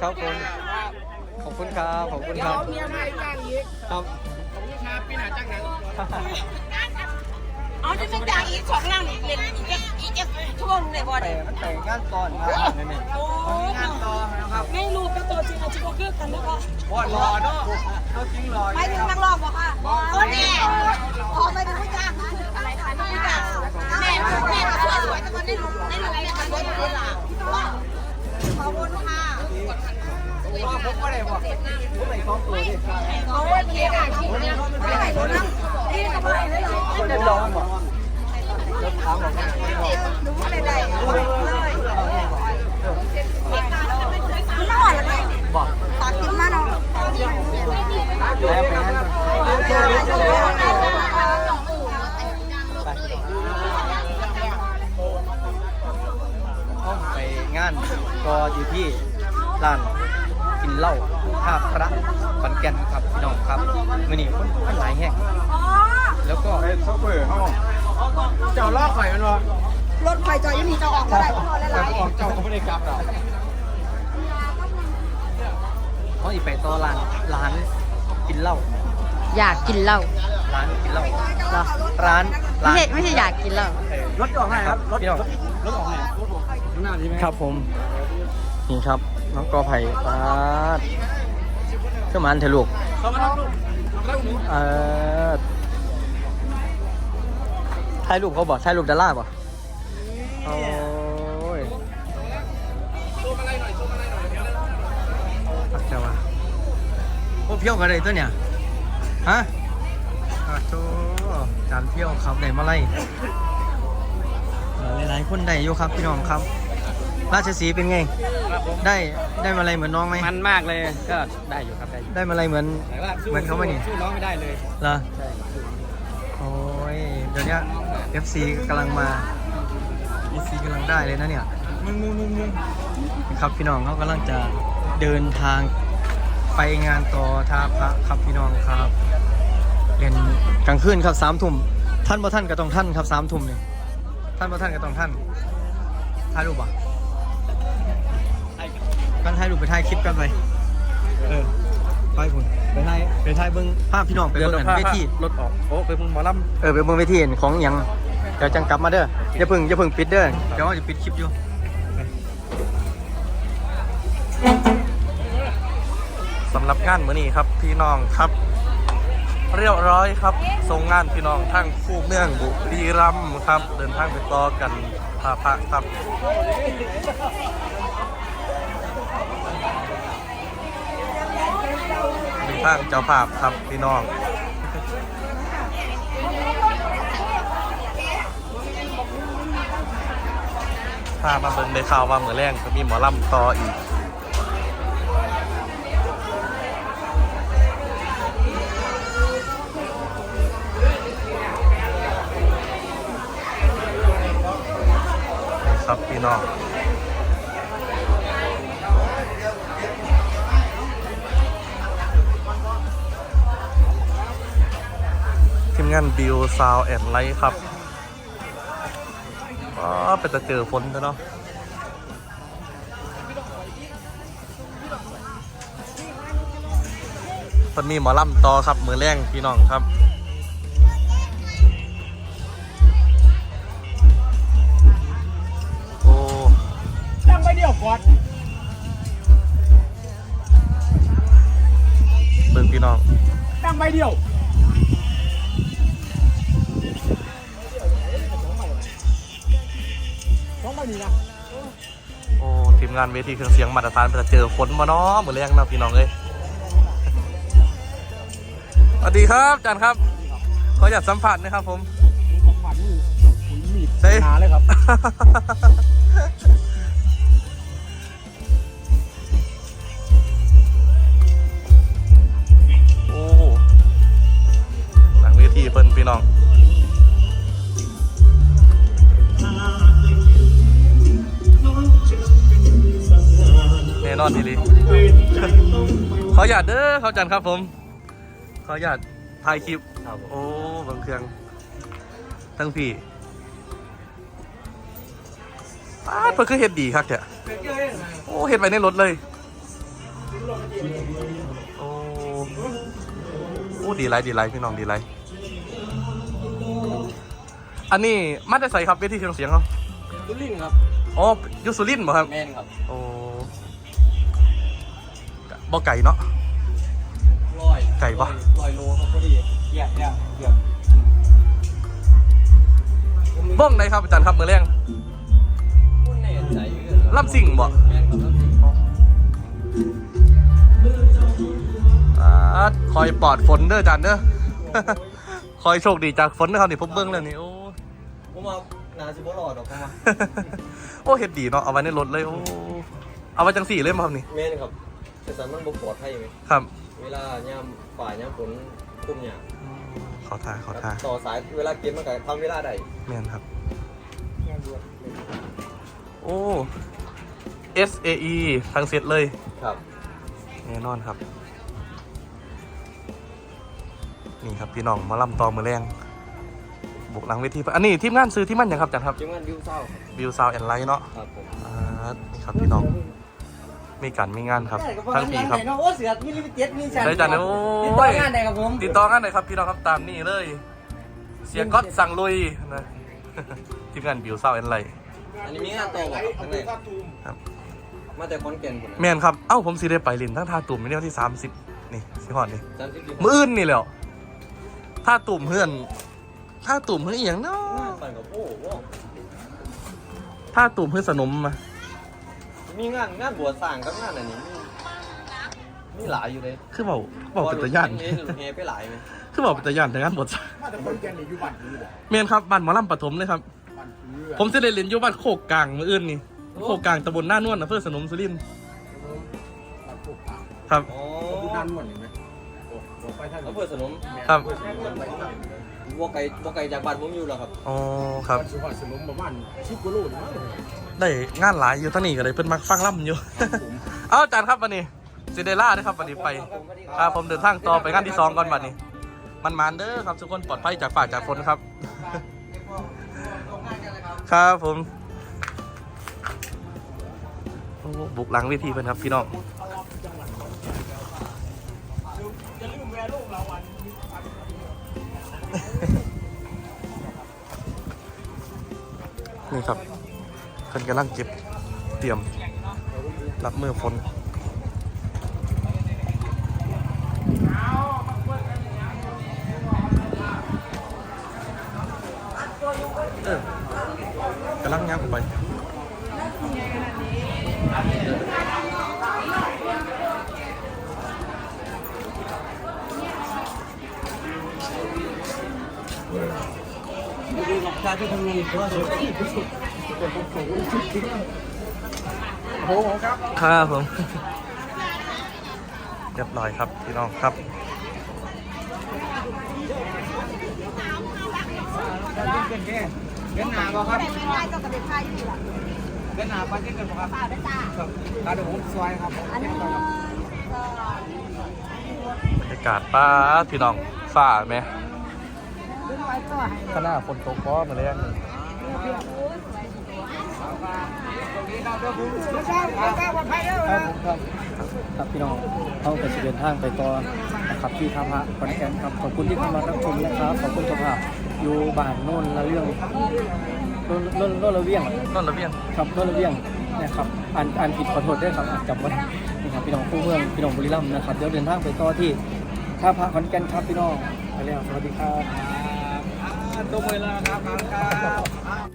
ครับผมขอบคุณครับขอบคุณครับเมียมาอีกอย่างอีกครับผมนี่ครับปีหน้าจ้างหนังเอาจะเป็นจากอีกสองล่างอีกเรียนอีกอีกอีกช่วงเลยบอลแต่มันแต่งงานก่อนครับนี่นี่โอ้งานต่อนะครับไม่รู้ก็ตัวจริงกับชิโกเกอร์กันนะคะบอดรอเนาะเขาจริงรอไม่ถึงนักร้องบอกค่ะโอ้แม่พอไม่ถึงผู้จ้างนะอะไรคะผู้จ้างแม่แม่ก็ช่วยสวยแต่คนได้รู้ได้รู้แม่มันได้รู้ล่ะขอบคุณค่ะ รอ ผมก็ได้บอกผมไม่ของตัวดิโอ้ยเพียงคิดเนี่ยไม่ไหวแล้วนะนี่ก็ไม่ได้เลยเดี๋ยวลองบอกเดี๋ยวถามบอกรู้อะไรได้เลยมันอ่อนแล้วไงบอกตากินมาเนาะแล้วไปงั้นไปห้องไปงานก็อยู่ที่ร้านกิน เหล้าท่าพระขอนแก่นครับพี่น้องครับมื่อนี้คนคนหลายแห่งอ๋อแล้วก็เป็นโซเฟอร์เขาเจ้าลอกไข่มันวะรถไฟจอยยังมีจะออกมาได้พอแล้วแต่ไรออกเจ้าเขาไม่ได้กลับหรอกเขาอีกไปต่อร้านร้านกินเหล้าอยากกินเหล้าร้านกินเหล้าเหรอร้านไม่ร้านใช่ไม่ใช่อยากกินเหล้ารถออกให้ครับรถพี่น้องรถออกให้รถผมข้างหน้าดีไหม ครับผมนี่ครับ น้องกอไผ่ปาดขึ้นมาอันเถอะลูกเขามาทำลูกเขามาทำหนูเอ่อถ่ายรูปเขาบอกถ่ายรูปดาราบ่โอ้ยโอะไรหน่อยโชว์อะไรหน่อยเดี๋ยวนะพักจะว่าโอ้เพี้ยวกันเลยตัวเนี่ย ฮะอะโธ่จานเพี้ยวครับได้มาไล่หลายๆคนได้อยู่ครับพี่น้องครับ ราชสีห์เป็นไงครับผมได้ได้มาอะไรเหมือนน้องไหมมันมากเลยก็ได้อยู่ครับได้อยู่ได้มาอะไรเหมือน แต่ว่าสู้เหมือนเขาไหมนี่ สู้น้องไม่ได้เลยเหรอใช่โอ้ยเดี๋ยวเนี้ย FC กำลังมา FC กำลังได้เลยนะเนี่ยมึงมึงมึงมึงครับพี่น้องเขากำลังจะเดินทางไปงานต่อท่าพระครับพี่น้องครับเรียนกลางคืนครับสามทุ่มท่านบ่ท่านก็ต้องท่านครับสามทุ่มเนี่ยท่านบ่ท่านก็ต้องท่านถ่ายรูปอะ กันถ่ายรูปไปถ่ายคลิปกันไปเออไปคุณไปถ่ายไปถ่ายเบิ้งภาพพี่น้องไปเบิ้งกันเวทีรถออกโอ้ไปมึงหมอลเออไปเบิ่งเวทีเห็นของหยังเดี๋ยวจังกลับมาเด้ออย่าเพิ่งอย่าเพิ่งปิดเด้อเดี๋ยวเราจะปิดคลิปอยู่ำสำหรับงานมื้อนี้ครับพี่น้องครับ เรียบร้อยครับส่งงานพี่น้องทั้งคู่เมืองบุรีรัมย์ครับ เดินทางไปต่อกันพาพระครับ ทางเจ้าภาพครับพี่น้องพามาเบิ่งได้ข่าวว่าเหมือแรงจะมีหมอลำต่ออีกครับพี่น้อง งานบิวซาวแอนไลท์ครับอ๋อเป็นจะเจอฝนกันเนาะมันมีหมอลำต่อครับ มือแรงพี่น้องครับโอ้ตั้งไปเดียวก่อนเบิ่งพี่น้องตั้งไปเดียว นี่นะโอ้ทีมงานเวทีเครื่องเสียงมาตรฐานจะเจอฝนมาเนาะมือแรงเนาะพี่น้องเอ้ยสวัสดีครับอาจารย์ครับขออยากสัมผัสนะครับผมผ่านนี่คุณมีดเฮ้ยหนาเลยครับ ออยากเด้อเขาจันครับผม ขออยากถ่ายคลิปโอ้เบางเครื่องทั้งพี่ป้าดเพิ่นคือเฮ็ดดีครับเถอะโอ้เฮ็ดไว้ในรถเลย โอ้โอ้ดีไรดีไรพี่น้องดีไรอันนี้มาได้ใส่ครับเวทีเครื่องเสียงเขาสุรินทร์ครับ อ๋ออยูสุรินทร์บ่ครับ แมนครับ โอ้บ่ไก่เนาะร้อย ไก่ปะร้อยโลครับพอดีเหยียบเนี่ยเหยียบบ้องไหนครับอาจารย์ครับมือแรงพุ่นเนตใจล่ำสิ่งบ่แมนครับลำสิงอ่าคอยปลอดฝนเด้ออาจารย์เด้อคอยโชคดีจากฝนนะครับนี่ผมเบิ้งแล้วนี่โอ้ผมว่านาสิบ่รอดหรอกผมว่าโอ้เฮ็ดดีเนาะเอาไว้ในรถเลยโอ้เอาไว้จังสี่เลยมั้งครับนี่แมนครับแต่สารมันบ่ปลอดภัยไหมครับ เวลายามฝ่ายามฝนตุ้มเนี่ยขอทาขอทาต่อสายเวลาเก็บมันก็ทำเวลาได้แม่นครับ โอ้ S A E ทั้งเซตเลยครับ แน่นอนครับ นี่ครับพี่น้องหมาลำตอมือแรงบุกหลังเวทีอันนี้ทีมงานซื้อที่มันยังครับอาจันครับจึงมันวิวเศร้าครับบิวซาวแอนไลท์เนาะครับผม อ่านี่ครับพี่น้อง มีการมีงานครับทั้งปีครับโอ้เสือมีลิมิเต็ดมีฉันได้จันโอ้ติดต่อยงานได้ครับผมติดต่องานหน่อยครับพี่น้องครับตามนี่เลย เสียก๊อตสั่งลุยนะทีมงานบิวซาวแอนไลท์อันนี้มีงานต่อบ่ครับข้างในครับมาแต่คอนแก่นพุ่นแมนครับเอ้าผมสิได้ไปลินทั้งท่าตุ่มในวันที่30นี่สิฮอดนี่สามสิบมืออื่นนี่แหล้วท่าตุ่มเพื่อนท่าตุ่มเพื่อนอหย่างเนาะปั่นกับโอ้โหท่าตุ่มเพื่อนสนมมา มีงานงานบวชสร้างกับงานอันนี้มีมีหลายอยู่เลยคือเบาเบาเป็นตะย่านเห็นเฮไปหลายไหมคือเบาเป็นตะย่านแต่งานบทมาแต่คนแก่นนี่อยู่บ้านนี้แหละเมนครับบ้านหมอลำปฐมเลยครับ บ้านพื้นผมสิได้เรียนอยู่บ้านโคกกลางมืออื่นนี่โคกกลางตำบลหน้านวลอำเภอสนมสุรินทร์บ้านพวกอ่างครับ อ๋อ ดูด้านนวลเห็นไหมโอ้โหไปทางอำเภอสนม ครับวัวไก่วัวไก่จากบ้านผมอยู่แล้วครับอ๋อครับบ้านสุพรรณสนมประมาณชิบกิโลนี่มั้งได้งานหลายอยู่ท่านี่ก็เลยเพิ่นมักฟังล่ำอยู่ เอาอาจารย์ครับวันนี้ซิเดล่านะครับวันนี้ไปครับผมเดินทางต่อไปงานที่สองก่อนวันนี้ มันมานเด้อครับทุกคนปลอดภัยจากฝ่าจากฝนครับ ครับผมโอ้บุกหลังเวทีเพิ่นครับพี่น้อง นี่ครับเพิ่นกำลังเก็บเตรียมรับมือฝนกำลังย่างเข้าไป ดูกับชา ที่ทำงานก็สุดโอ้โหครับครับผม เรียบร้อยครับพี่น้องครับเดินหนาบ่ครับแต่ไม่ได้เจ้ากระเด็นพายอยู่ล่ะเดินหนาไปที่เกินบ่ครับป่าด้วยจ้าตาดูผมซอยครับอันนี้ก็บรรยากาศป้าดพี่น้องฝ่าไหมดึงไว้ก่อน ขนาดฝนตกก็มาเลยอันนี้ครับผมครับครับพี่น้องเขาก็จะเดินทางไปต่อนะครับที่ท่าพระขอนแก่นครับขอบคุณที่เข้ามารับชมนะครับขอบคุณเจ้าภาพอยู่บ้านโน่นละเรื่องโน่นโน่นโน่นละเวียงต้นระเบียงครับโน่นละเวียงนะครับอ่านอ่านผิดขอโทษด้วยครับอ่านจำไว้นี่ครับพี่น้องผู้เมืองพี่น้องบุรีรัมย์นะครับเดี๋ยวเดินทางไปต่อที่ท่าพระขอนแก่นครับพี่น้องไปแล้วสวัสดีครับ ตัวเวลาครับครับ